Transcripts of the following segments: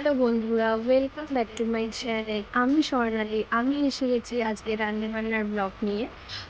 Hello বন্ধুরা welcome back to my channel আমি স্বর্ণালী, আমি এসে গেছি আজকে রান্নাবান্নার ব্লগ নিয়ে।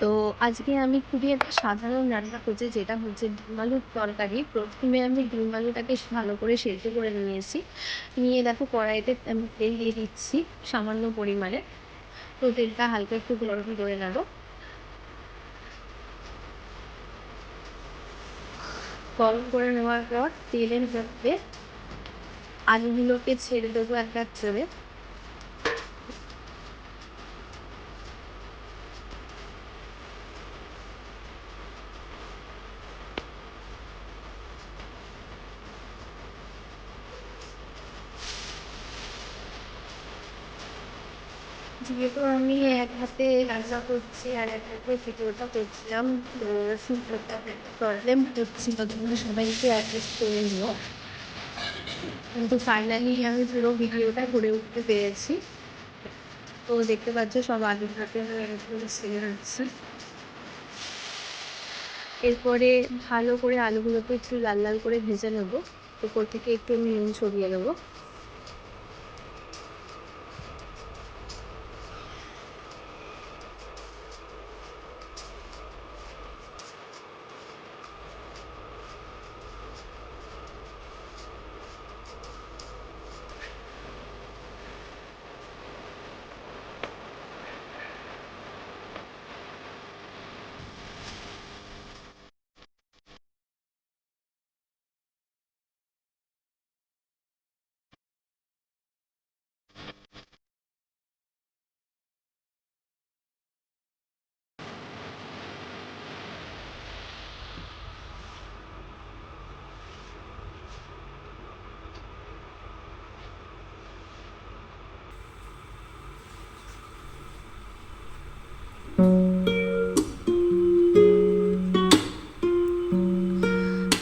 তো আজকে আমি খুবই একটা সাধারণ রান্না করছি, যেটা হচ্ছে ডিম আলুর তরকারি। প্রথমে আমি ডিম আলুটাকে ভালো করে সেদ্ধ করে নিয়েছি। নিয়ে দেখো কড়াইতে আমি তেল দিয়ে দিচ্ছি সামান্য পরিমাণে। তো তেলটা হালকা একটু গরম করে নেব। গরম করে নেওয়ার পর তেলের মধ্যে আলুগুলোকে ছেড়ে দেবো এক এক করে যেহেতু আমি এক হাতে রান্না করছি আর এক হাতে ভিডিওটা করছিলাম প্রবলেম হচ্ছিল তোমরা সবাইকে অ্যাডজাস্ট করে নিও কিন্তু ফাইনালি আমি পুরো ভিডিওটা করে উঠতে পেরেছি। তো দেখতে পাচ্ছ সব আলু ভাতে যাচ্ছে। এরপরে ভালো করে আলুগুলোকে একটু লাল লাল করে ভেজে নেব। উপর থেকে একটু নুন ছড়িয়ে দেবো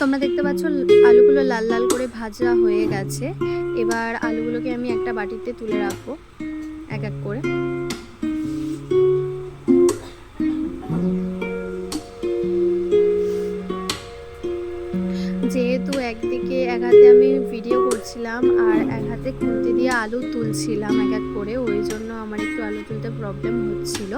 তোমরা দেখতে পাচ্ছ আলুগুলো লাল লাল করে ভাজা হয়ে গেছে। এবার আলুগুলোকে আমি একটা বাটিতে তুলে রাখব, এক এক করে। যেহেতু একদিকে এক হাতে আমি ভিডিও করছিলাম আর এক হাতে আলু তুলছিলাম এক এক করে ওই জন্য আমার একটু আলু তুলতে প্রবলেম হচ্ছিল।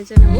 লাল করে ভেজে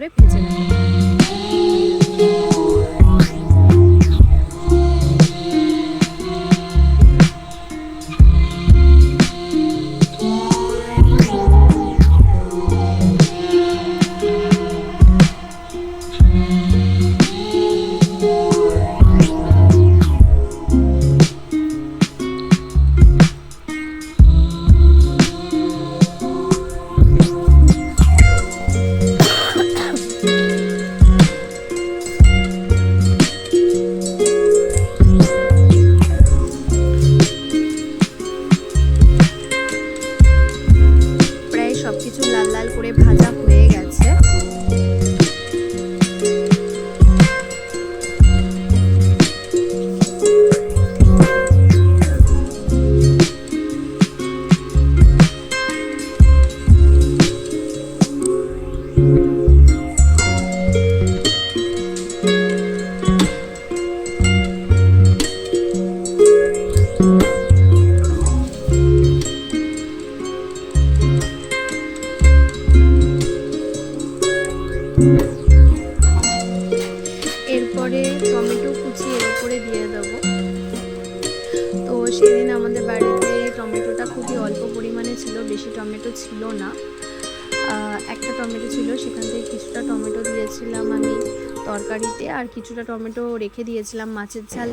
করে ভেজে বেশি টমেটো ছিল না। একটা টমেটো ছিল, সেখান থেকে কিছুটা টমেটো দিয়েছিলাম আমি তরকারিতে, আর কিছুটা টমেটো রেখে দিয়েছিলাম মাছের ঝাল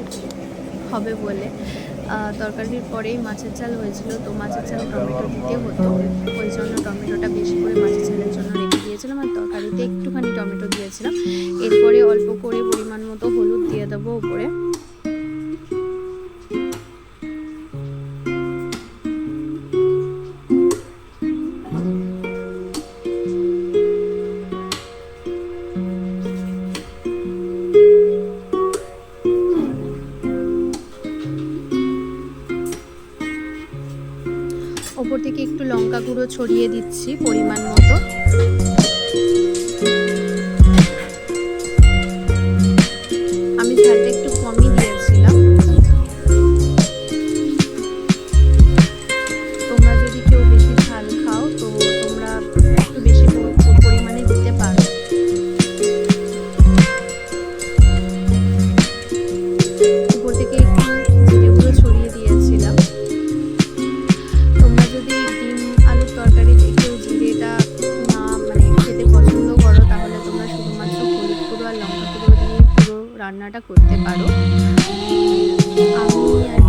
হবে বলে। তরকারির পরেই মাছের চাল হয়েছিল, তো মাছের চাল টমেটো দিতে হতো। ওই জন্য টমেটোটা বেশি করে মাছের চালের জন্য রেখে দিয়েছিলাম, আর তরকারিতে একটুখানি টমেটো দিয়েছিলাম। এরপরে অল্প করে পরিমাণ মতো হলুদ দিয়ে দেবো উপরে। ছড়িয়ে দিচ্ছি পরিমাণ রান্নাটা করতে পারো। আমি আর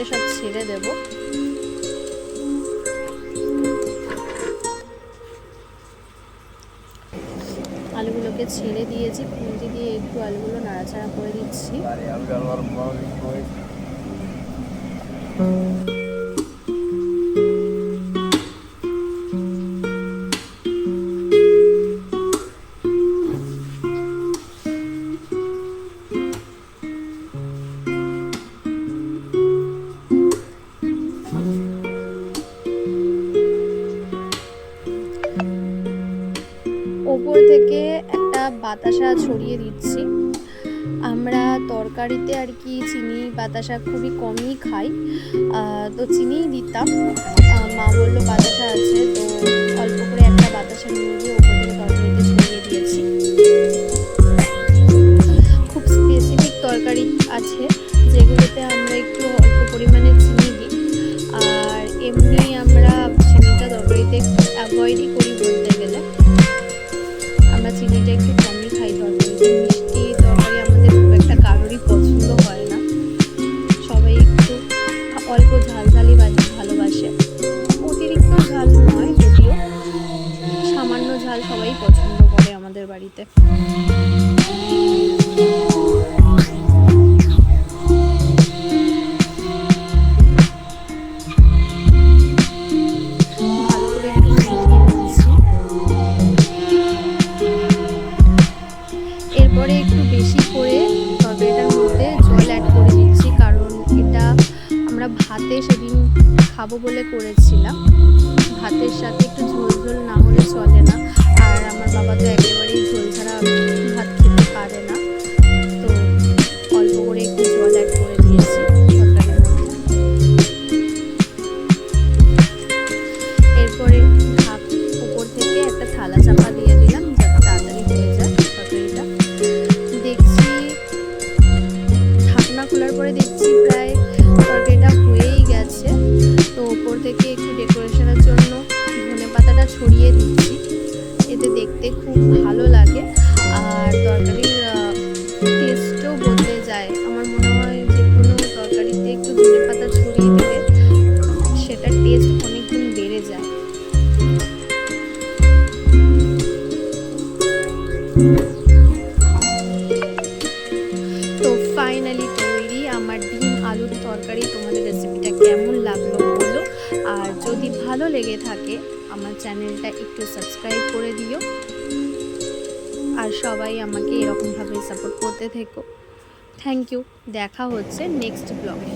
আলুগুলোকে সব ছেড়ে দেব। আলুগুলোকে ছেড়ে দিয়েছি খুঁজি দিয়ে একটু আলুগুলো নাড়াচাড়া করে দিচ্ছি। ওপর থেকে একটা বাতাসা ছড়িয়ে দিচ্ছি। আমরা তরকারিতে আর কি চিনি বাতাসা খুবই কমই খাই। তো চিনিই দিতাম। মা বলল বাতাসা আছে, তো অল্প করে একটা বাতাসা নিয়ে গিয়ে ওপর থেকে তরকারিতে ছড়িয়ে দিয়েছি। খুব স্পেসিফিক তরকারি আছে। আমাদের বাড়িতে। এরপরে একটু বেশি করে মধ্যে করে কারণ এটা আমরা ভাতে সেদিন খাব বলে করেছিলাম। ভাতের সাথে একটু ঝোল ঝোল না হলে চলে না। আমার বাবা তো একেবারেই ঝোল ছাড়া ভাত খেতে পারে না। তো অল্প করে একটু জল অ্যাড করে দিয়েছি তরকারির মধ্যে। এরপরে উপর থেকে একটা থালা চাপা দিয়ে দিলাম তাড়াতাড়ি দেখছি ঢাকনা খোলার পরে দেখছি প্রায় তরকারিটা হয়েই গেছে। তো ওপর থেকে একটু ডেকোরেশনের জন্য ধনে পাতাটা ছড়িয়ে দিচ্ছি। এতে দেখতে খুব ভালো লাগে। আর তরকারির টেস্টও বদলে যায়। আমার মনে হয় যে কোনো তরকারিতে একটু ধনে পাতা ছড়িয়ে দিলে সেটার টেস্ট অনেকগুণ বেড়ে যায়। তো ফাইনালি তৈরি আমার ডিম আলুর তরকারি। তোমাদের রেসিপিটা কেমন লাগল বলো? আর যদি ভালো লেগে থাকে আমার চ্যানেলটা একটু সাবস্ক্রাইব করে দিও। আর সবাই আমাকে এরকমভাবে সাপোর্ট করতে থেকো। থ্যাংক ইউ দেখা হচ্ছে নেক্সট ব্লগে